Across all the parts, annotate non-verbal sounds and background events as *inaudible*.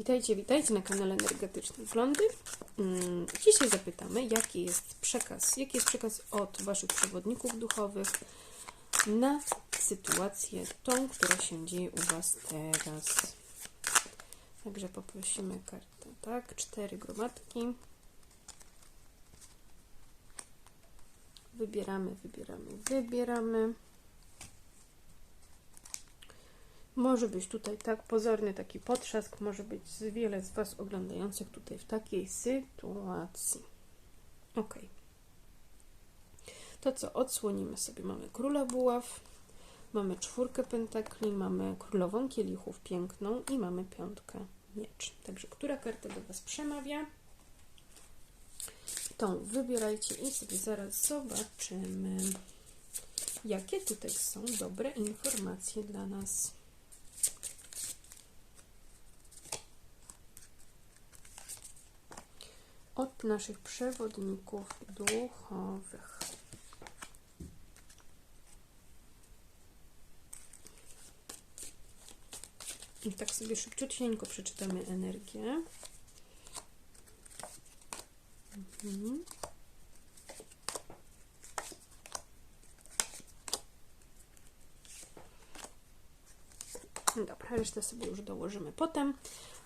Witajcie, witajcie na kanale Energetycznym Flądy. Mm, Dzisiaj zapytamy, jaki jest przekaz, jaki jest przekaz od Waszych przewodników duchowych na sytuację tą, która się dzieje u Was teraz. Także poprosimy kartę, tak? Cztery gromadki. Wybieramy, wybieramy, wybieramy. Może być tutaj tak pozorny taki potrzask, może być wiele z Was oglądających tutaj w takiej sytuacji. Ok. To co, odsłonimy sobie. Mamy króla buław, mamy czwórkę pentakli, mamy królową kielichów piękną i mamy piątkę miecz. Także która karta do Was przemawia? Tą wybierajcie i sobie zaraz zobaczymy, jakie tutaj są dobre informacje dla nas. Od naszych przewodników duchowych. I tak sobie szybciutko przeczytamy energię. Mhm. Dobra, resztę sobie już dołożymy potem.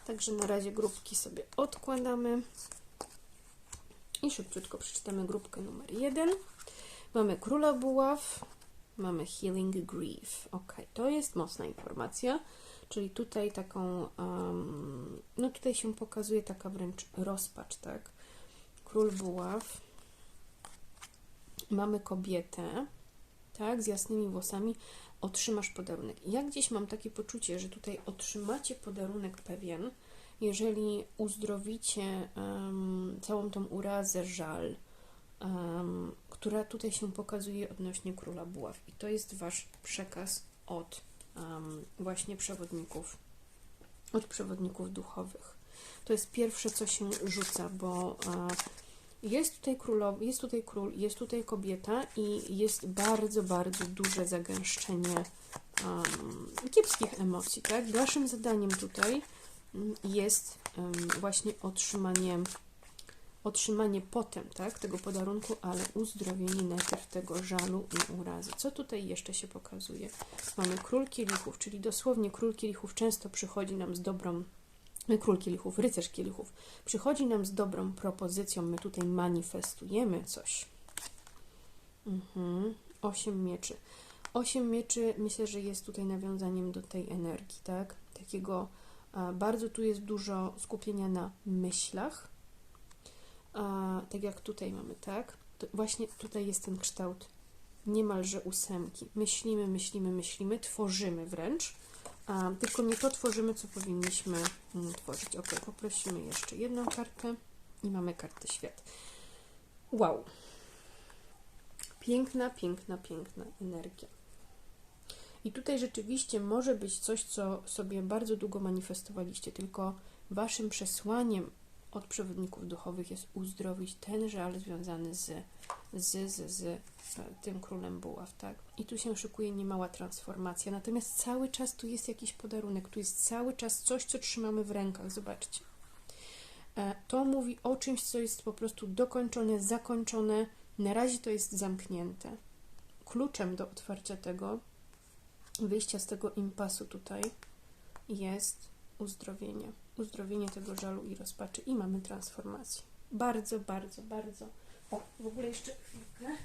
Także na razie grupki sobie odkładamy. I szybciutko przeczytamy grupkę numer jeden. Mamy Króla Buław, mamy Healing Grief. Ok, to jest mocna informacja, czyli tutaj taką, um, no tutaj się pokazuje taka wręcz rozpacz, tak? Król Buław. Mamy kobietę, tak, z jasnymi włosami. Otrzymasz podarunek. Ja gdzieś mam takie poczucie, że tutaj otrzymacie podarunek pewien, jeżeli uzdrowicie um, całą tą urazę, żal, um, która tutaj się pokazuje odnośnie króla buław. I to jest wasz przekaz od um, właśnie przewodników, od przewodników duchowych. To jest pierwsze, co się rzuca, bo e, jest tutaj królow, jest tutaj król, jest tutaj kobieta i jest bardzo, bardzo duże zagęszczenie kiepskich emocji, tak? Waszym zadaniem tutaj jest właśnie otrzymanie, otrzymanie potem tak, tego podarunku, ale uzdrowienie najpierw tego żalu i urazy. Co tutaj jeszcze się pokazuje? Mamy król kielichów, czyli dosłownie król kielichów często przychodzi nam z dobrą król kielichów, rycerz kielichów, przychodzi nam z dobrą propozycją, my tutaj manifestujemy coś. Mhm. Osiem mieczy. Osiem mieczy myślę, że jest tutaj nawiązaniem do tej energii, tak? Takiego bardzo tu jest dużo skupienia na myślach. Tak jak tutaj mamy, tak? To właśnie tutaj jest ten kształt niemalże ósemki. Myślimy, myślimy, myślimy, tworzymy wręcz. Tylko nie to tworzymy, co powinniśmy mm, tworzyć. Ok, poprosimy jeszcze jedną kartę i mamy kartę świat. Wow. Piękna, piękna, piękna energia. I tutaj rzeczywiście może być coś, co sobie bardzo długo manifestowaliście, tylko waszym przesłaniem od przewodników duchowych jest uzdrowić ten żal związany z, z, z, z tym królem buław, tak? I tu się szykuje niemała transformacja, natomiast cały czas tu jest jakiś podarunek, tu jest cały czas coś, co trzymamy w rękach, zobaczcie. E, to mówi o czymś, co jest po prostu dokończone, zakończone, na razie to jest zamknięte. Kluczem do otwarcia tego wyjścia z tego impasu tutaj jest uzdrowienie. Uzdrowienie tego żalu i rozpaczy i mamy transformację. Bardzo, bardzo, bardzo. O, w ogóle jeszcze chwilkę.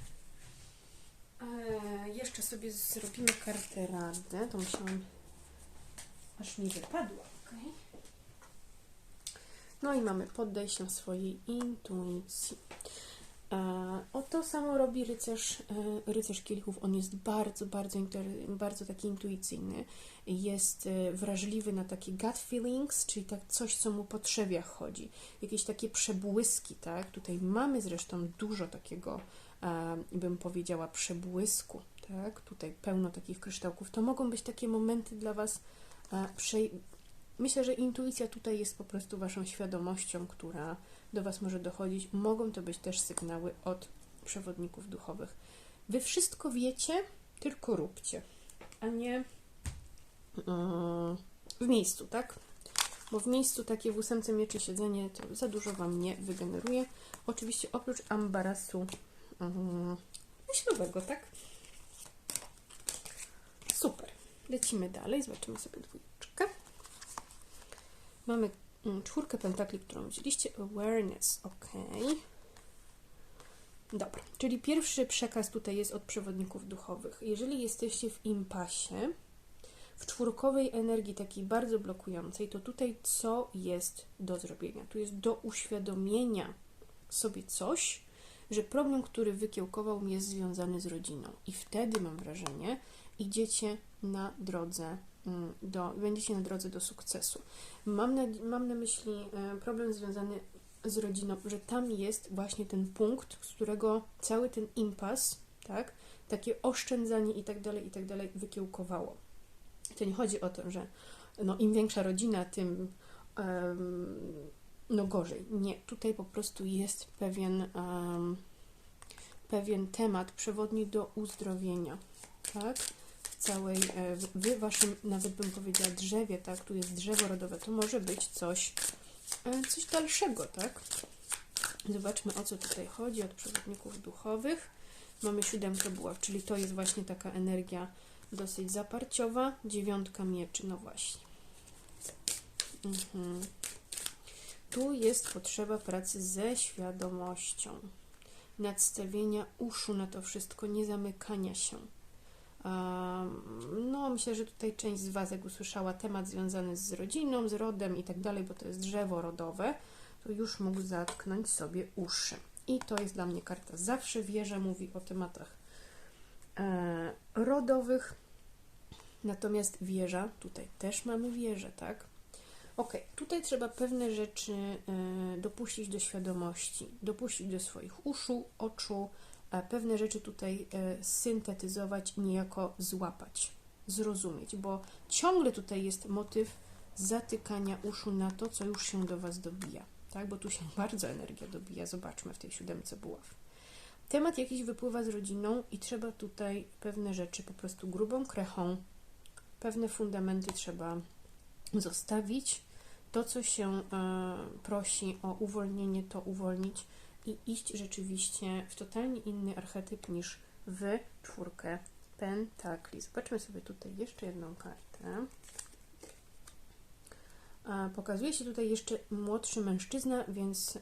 Eee, jeszcze sobie zrobimy kartę rady. To musiałam aż mi wypadła. Okay. No i mamy poddaj się swojej intuicji. O to samo robi rycerz, e, rycerz kielichów. On jest bardzo, bardzo, bardzo taki intuicyjny. Jest e, wrażliwy na takie gut feelings, czyli tak coś, co mu po trzewiach chodzi. Jakieś takie przebłyski, tak? Tutaj mamy zresztą dużo takiego, bym powiedziała, przebłysku, tak? Tutaj pełno takich kryształków. To mogą być takie momenty dla Was Myślę, że intuicja tutaj jest po prostu Waszą świadomością, która do Was może dochodzić. Mogą to być też sygnały od przewodników duchowych. Wy wszystko wiecie, tylko róbcie, a nie yy, w miejscu, tak? bo w miejscu takie w ósemce mieczy siedzenie to za dużo Wam nie wygeneruje. Oczywiście oprócz ambarasu um, myślowego, tak? Super. Lecimy dalej, zobaczymy sobie dwójeczkę. Mamy mm, czwórkę pentakli, którą wzięliście. Awareness, ok. Dobra, czyli pierwszy przekaz tutaj jest od przewodników duchowych. Jeżeli jesteście w impasie, w czwórkowej energii takiej bardzo blokującej, to tutaj co jest do zrobienia? Tu jest do uświadomienia sobie coś, że problem, który wykiełkował jest związany z rodziną. I wtedy mam wrażenie, idziecie na drodze mm, do, będziecie na drodze do sukcesu. Mam na, mam na myśli e, problem związany z rodziną, że tam jest właśnie ten punkt, z którego cały ten impas, tak, takie oszczędzanie i tak dalej, i tak dalej wykiełkowało. To nie chodzi o to, że no, im większa rodzina, tym um, no gorzej. Nie, tutaj po prostu jest pewien, um, pewien temat przewodni do uzdrowienia, tak? Całej, e, w waszym, nawet bym powiedziała, drzewie, tak? Tu jest drzewo rodowe, to może być coś, e, coś dalszego, tak? Zobaczmy, o co tutaj chodzi od przewodników duchowych. Mamy siódemkę buław, czyli to jest właśnie taka energia dosyć zaparciowa. Dziewiątka mieczy, no właśnie. Mhm. Tu jest potrzeba pracy ze świadomością, nadstawienia uszu na to wszystko, nie zamykania się. No, myślę, że tutaj część z Was, jak usłyszała temat związany z rodziną, z rodem i tak dalej, bo to jest drzewo rodowe, to już mógł zatknąć sobie uszy. I to jest dla mnie karta zawsze wierzę, mówi o tematach e, rodowych. Natomiast wieża, tutaj też mamy wieżę, tak? Ok, tutaj trzeba pewne rzeczy e, dopuścić do świadomości, dopuścić do swoich uszu, oczu, pewne rzeczy tutaj e, syntetyzować niejako złapać, zrozumieć, bo ciągle tutaj jest motyw zatykania uszu na to, co już się do Was dobija, tak? Bo tu się *laughs* bardzo energia dobija, zobaczmy w tej siódemce buław. Temat jakiś wypływa z rodziną i trzeba tutaj pewne rzeczy po prostu grubą krechą, pewne fundamenty trzeba zostawić, to, co się e, prosi o uwolnienie, to uwolnić i iść rzeczywiście w totalnie inny archetyp niż w czwórkę pentakli. Zobaczmy sobie tutaj jeszcze jedną kartę. Pokazuje się tutaj jeszcze młodszy mężczyzna, więc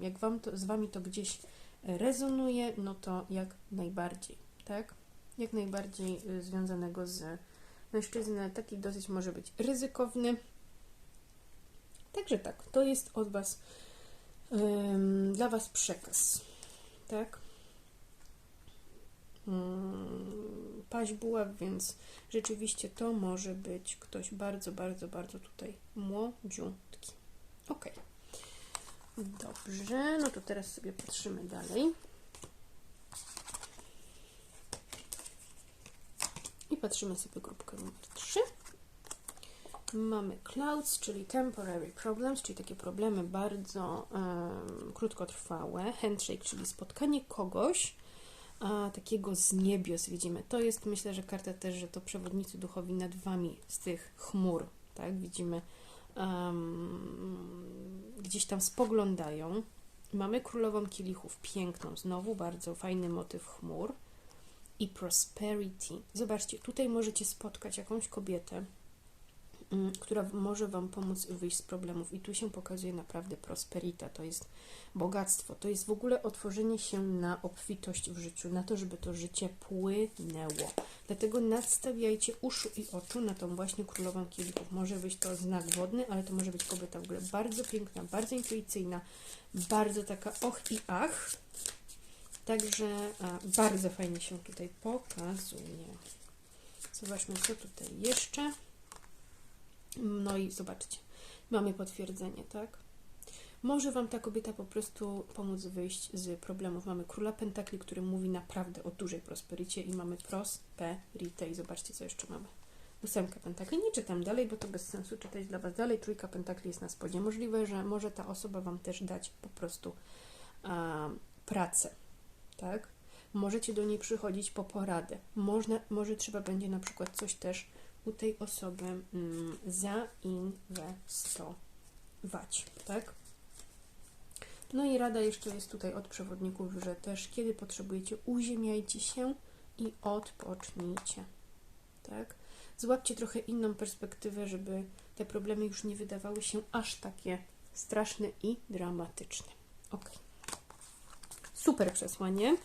jak wam to, z Wami to gdzieś rezonuje, no to jak najbardziej, tak? Jak najbardziej związanego z mężczyzną. Taki dosyć może być ryzykowny, Także tak, to jest od Was, dla Was przekaz, tak? Um, paź buław, więc rzeczywiście to może być ktoś bardzo, bardzo, bardzo tutaj młodziutki. Ok. Dobrze, no to teraz sobie patrzymy dalej. I patrzymy sobie grupkę numer 3. Mamy clouds, czyli temporary problems, czyli takie problemy bardzo um, krótkotrwałe. Handshake, czyli spotkanie kogoś a, takiego z niebios, widzimy. To jest, myślę, że karta też, że to przewodnicy duchowi nad Wami z tych chmur, tak? Widzimy, um, gdzieś tam spoglądają. Mamy królową kielichów, piękną, znowu bardzo fajny motyw chmur. I prosperity. Zobaczcie, tutaj możecie spotkać jakąś kobietę, która może Wam pomóc wyjść z problemów. I tu się pokazuje naprawdę prosperita, to jest bogactwo, to jest w ogóle otworzenie się na obfitość w życiu, na to, żeby to życie płynęło. Dlatego nadstawiajcie uszu i oczu na tą właśnie królową kielichów. Może być to znak wodny, ale to może być kobieta w ogóle bardzo piękna, bardzo intuicyjna, bardzo taka och i ach. Także bardzo fajnie się tutaj pokazuje. Zobaczmy, co tutaj jeszcze. No i zobaczcie, mamy potwierdzenie, tak? Może Wam ta kobieta po prostu pomóc wyjść z problemów. Mamy króla pentakli, który mówi naprawdę o dużej prosperycie i mamy prosperite. I zobaczcie, co jeszcze mamy. Ósemka pentakli. Nie czytam dalej, bo to bez sensu czytać dla Was dalej. Trójka pentakli jest na spodzie. Możliwe, że może ta osoba Wam też dać po prostu a, pracę, tak? Możecie do niej przychodzić po poradę. Można, może trzeba będzie na przykład coś też u tej osoby mm, zainwestować. wać, tak? No i rada jeszcze jest tutaj od przewodników, że też kiedy potrzebujecie, uziemiajcie się i odpocznijcie, tak? Złapcie trochę inną perspektywę, żeby te problemy już nie wydawały się aż takie straszne i dramatyczne. Ok. Super przesłanie.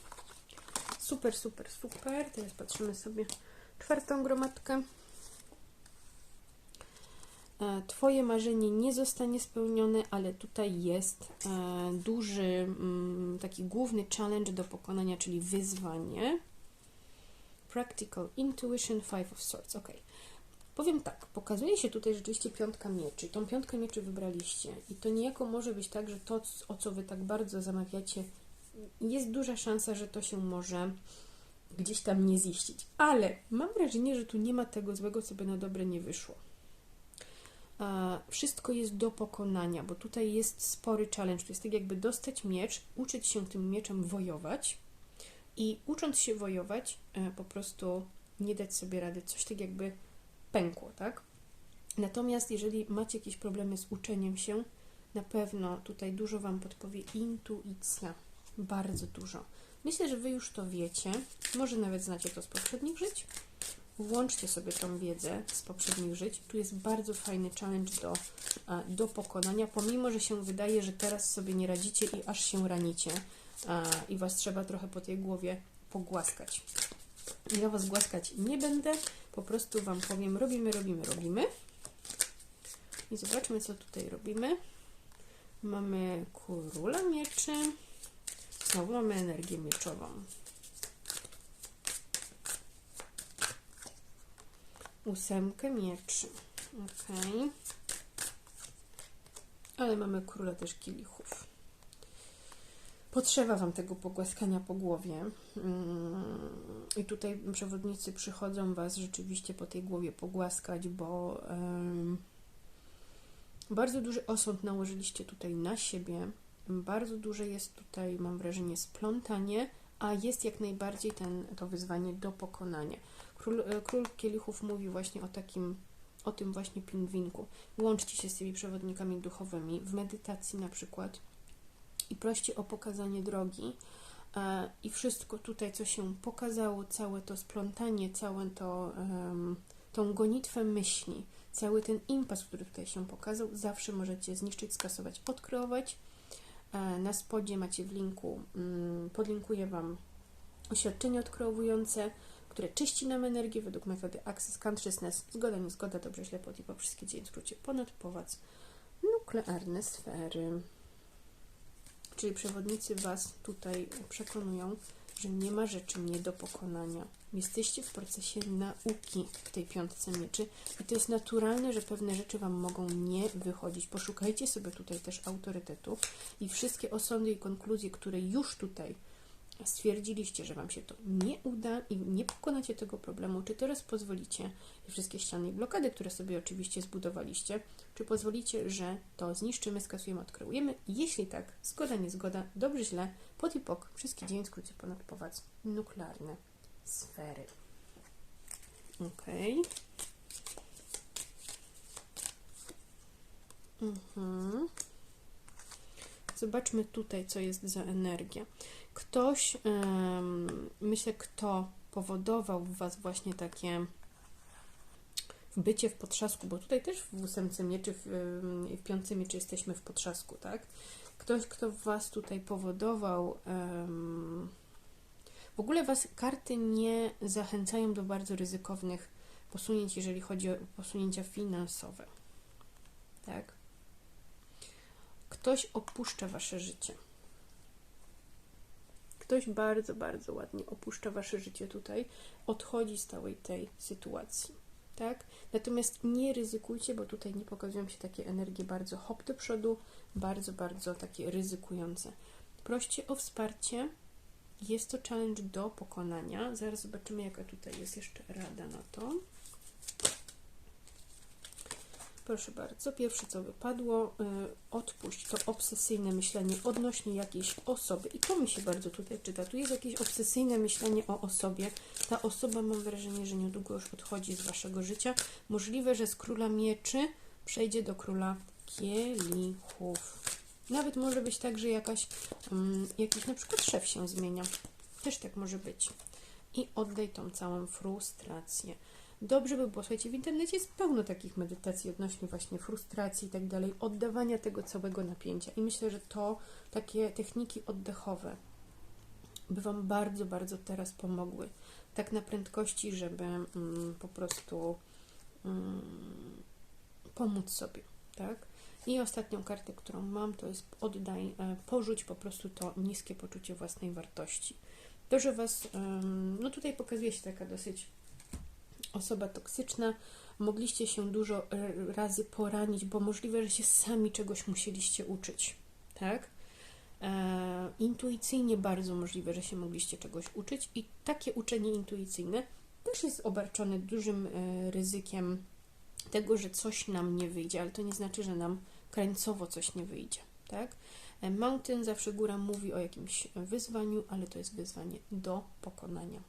Super, super, super. Teraz patrzymy sobie czwartą gromadkę. E, Twoje marzenie nie zostanie spełnione, ale tutaj jest e, duży, mm, taki główny challenge do pokonania, czyli wyzwanie. Practical Intuition Five of Swords. Ok. Powiem tak, pokazuje się tutaj rzeczywiście piątka mieczy. Tą piątkę mieczy wybraliście. I to niejako może być tak, że to, o co Wy tak bardzo zamawiacie, jest duża szansa, że to się może gdzieś tam nie ziścić. Ale mam wrażenie, że tu nie ma tego złego, co by na dobre nie wyszło. Wszystko jest do pokonania, bo tutaj jest spory challenge. To jest tak jakby dostać miecz, uczyć się tym mieczem wojować i ucząc się wojować, e, po prostu nie dać sobie rady. Coś tak jakby pękło, tak? Natomiast jeżeli macie jakieś problemy z uczeniem się, na pewno tutaj dużo Wam podpowie intuicja. Bardzo dużo. Myślę, że Wy już to wiecie. Może nawet znacie to z poprzednich żyć. Włączcie sobie tą wiedzę z poprzednich żyć. Tu jest bardzo fajny challenge do, a, do pokonania, pomimo, że się wydaje, że teraz sobie nie radzicie i aż się ranicie a, i Was trzeba trochę po tej głowie pogłaskać. Ja Was głaskać nie będę, po prostu Wam powiem, robimy, robimy, robimy. I zobaczmy, co tutaj robimy. Mamy króla mieczy. Znowu mamy energię mieczową. Ósemkę mieczy. Ok. Ale mamy króla też kielichów. Potrzeba Wam tego pogłaskania po głowie. Mm, I tutaj przewodnicy przychodzą Was rzeczywiście po tej głowie pogłaskać, bo bardzo duży osąd nałożyliście tutaj na siebie. Bardzo duże jest tutaj, mam wrażenie, splątanie, a jest jak najbardziej ten, to wyzwanie do pokonania. Król, e, król kielichów mówi właśnie o takim, o tym właśnie pingwinku. Łączcie się z tymi przewodnikami duchowymi w medytacji na przykład i proście o pokazanie drogi. E, I wszystko tutaj, co się pokazało, całe to splątanie, całe to, tą gonitwę myśli, cały ten impas, który tutaj się pokazał, zawsze możecie zniszczyć, skasować, odkreować. E, Na spodzie macie w linku, mm, podlinkuję Wam oświadczenie odkreowujące, które czyści nam energię według metody Access Consciousness. Zgoda, nie zgoda, dobrze, źle, pod i po wszystkie dzień, w skrócie ponad, powac, nuklearne sfery. Czyli przewodnicy Was tutaj przekonują, że nie ma rzeczy nie do pokonania. Jesteście w procesie nauki w tej piątce mieczy i to jest naturalne, że pewne rzeczy Wam mogą nie wychodzić. Poszukajcie sobie tutaj też autorytetów i wszystkie osądy i konkluzje, które już tutaj stwierdziliście, że Wam się to nie uda i nie pokonacie tego problemu, czy teraz pozwolicie wszystkie ściany i blokady, które sobie oczywiście zbudowaliście, czy pozwolicie, że to zniszczymy, skasujemy, odkryjemy? Jeśli tak, zgoda, nie zgoda, dobrze, źle, pod i pok, wszystkie dzień, skrócie ponad powac, nuklearne sfery. Ok. Mhm. Zobaczmy tutaj, co jest za energia. Ktoś, myślę, kto powodował w Was właśnie takie bycie w potrzasku, bo tutaj też w ósemce mieczy, w, w piątce mieczy jesteśmy w potrzasku, tak? Ktoś, kto w Was tutaj powodował, w ogóle Was karty nie zachęcają do bardzo ryzykownych posunięć, jeżeli chodzi o posunięcia finansowe, tak? Ktoś opuszcza Wasze życie. Ktoś bardzo, bardzo ładnie opuszcza Wasze życie tutaj, odchodzi z całej tej sytuacji, tak? Natomiast nie ryzykujcie, bo tutaj nie pokazują się takie energie bardzo hop do przodu, bardzo, bardzo takie ryzykujące. Proście o wsparcie. Jest to challenge do pokonania. Zaraz zobaczymy, jaka tutaj jest jeszcze rada na to. Proszę bardzo, pierwsze co wypadło, y, odpuść to obsesyjne myślenie odnośnie jakiejś osoby. I to mi się bardzo tutaj czyta. Tu jest jakieś obsesyjne myślenie o osobie. Ta osoba, mam wrażenie, że niedługo już odchodzi z Waszego życia. Możliwe, że z króla mieczy przejdzie do króla kielichów. Nawet może być tak, że jakaś, um, jakiś na przykład szef się zmienia. Też tak może być. I oddaj tą całą frustrację. Dobrze by było, słuchajcie, w internecie jest pełno takich medytacji odnośnie właśnie frustracji i tak dalej, oddawania tego całego napięcia. I myślę, że to takie techniki oddechowe by Wam bardzo, bardzo teraz pomogły. Tak na prędkości, żeby mm, po prostu mm, pomóc sobie, tak? I ostatnią kartę, którą mam, to jest oddaj, e, porzuć po prostu to niskie poczucie własnej wartości. To, że Was, no tutaj pokazuje się taka dosyć osoba toksyczna, mogliście się dużo e, razy poranić, bo możliwe, że się sami czegoś musieliście uczyć, tak? E, intuicyjnie bardzo możliwe, że się mogliście czegoś uczyć i takie uczenie intuicyjne też jest obarczone dużym e, ryzykiem tego, że coś nam nie wyjdzie, ale to nie znaczy, że nam krańcowo coś nie wyjdzie, tak? E, Mountain, zawsze góra mówi o jakimś wyzwaniu, ale to jest wyzwanie do pokonania.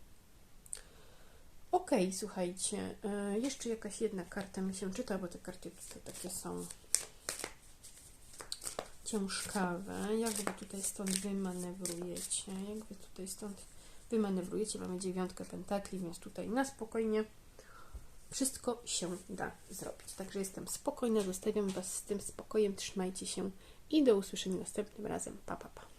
Ok, słuchajcie, e, jeszcze jakaś jedna karta mi się czyta, bo te karty tutaj takie są ciężkawe. Jak wy tutaj stąd wymanewrujecie? Jak wy tutaj stąd wymanewrujecie? Mamy dziewiątkę pentakli, więc tutaj na spokojnie wszystko się da zrobić. Także jestem spokojna, zostawiam Was z tym spokojem, trzymajcie się i do usłyszenia następnym razem. Pa, pa, pa.